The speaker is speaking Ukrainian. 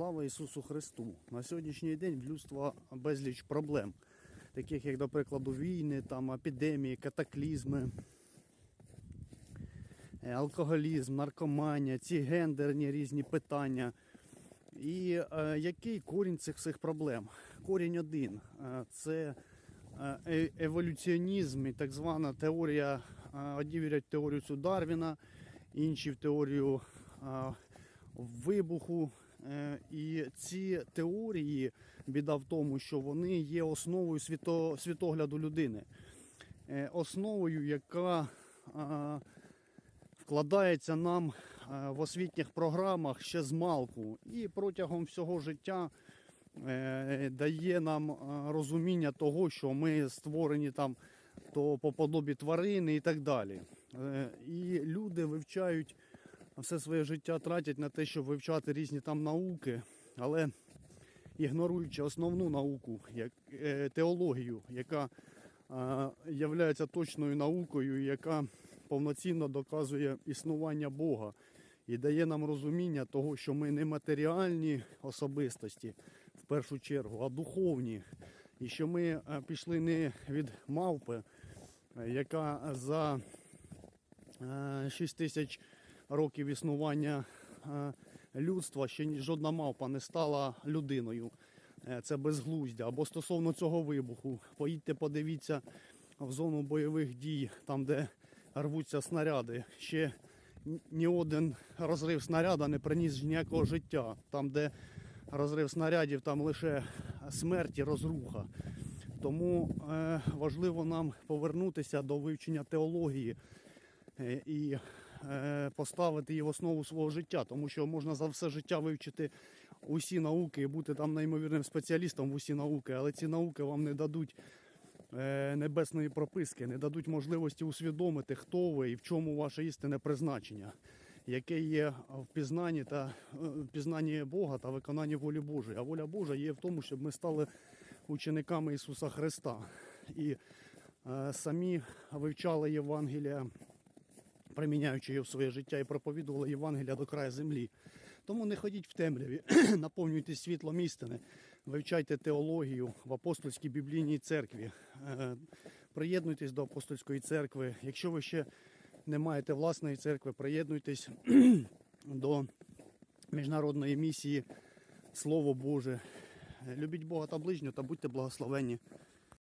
Слава Ісусу Христу! На сьогоднішній день в людства безліч проблем, таких як, до прикладу, війни, там, епідемії, катаклізми, е, алкоголізм, наркоманія, ці гендерні різні питання. І е, який корінь цих всіх проблем? Корінь один е, це е, еволюціонізм і так звана теорія, одні вірять теорію цю Дарвіна, інші в теорію вибуху. Е, І ці теорії, біда в тому, що вони є основою світо, світогляду людини, Е, основою, яка вкладається нам е, в освітніх програмах ще з малку і протягом всього життя дає нам розуміння того, що ми створені там то по подобі тварини і так далі. І люди вивчають все своє життя тратять на те, щоб вивчати різні там науки, але ігноруючи основну науку, як е, теологію, яка є точною наукою, яка повноцінно доказує існування Бога і дає нам розуміння того, що ми не матеріальні особистості в першу чергу, а духовні. І що ми е, пішли не від мавпи, е, яка за е, 6 тисяч років існування е, людства ще жодна мавпа не стала людиною. Е, Це безглуздя. Або стосовно цього вибуху, поїдьте, подивіться в зону бойових дій, там де рвуться снаряди. Ще ні- один розрив снаряда не приніс ніякого життя. Там, де розрив снарядів, там лише смерть і розруха. Тому е, важливо нам повернутися до вивчення теології і поставити її в основу свого життя, тому що можна за все життя вивчити усі науки і бути там неймовірним спеціалістом в усі науки, але ці науки вам не дадуть е, небесної прописки, не дадуть можливості усвідомити, хто ви і в чому ваше істинне призначення, яке є в пізнанні та е, в пізнанні Бога та виконанні волі Божої. А воля Божа є в тому, щоб ми стали учениками Ісуса Христа і е, самі вивчали Євангелія приміняючи його в своє життя і проповідували Євангелія до краю землі. Тому не ходіть в темряві, наповнюйтесь світлом істини, вивчайте теологію в апостольській біблійній церкві, Е, приєднуйтесь до апостольської церкви. Якщо ви ще не маєте власної церкви, приєднуйтесь до міжнародної місії Слово Боже. Любіть Бога та ближнього та будьте благословенні.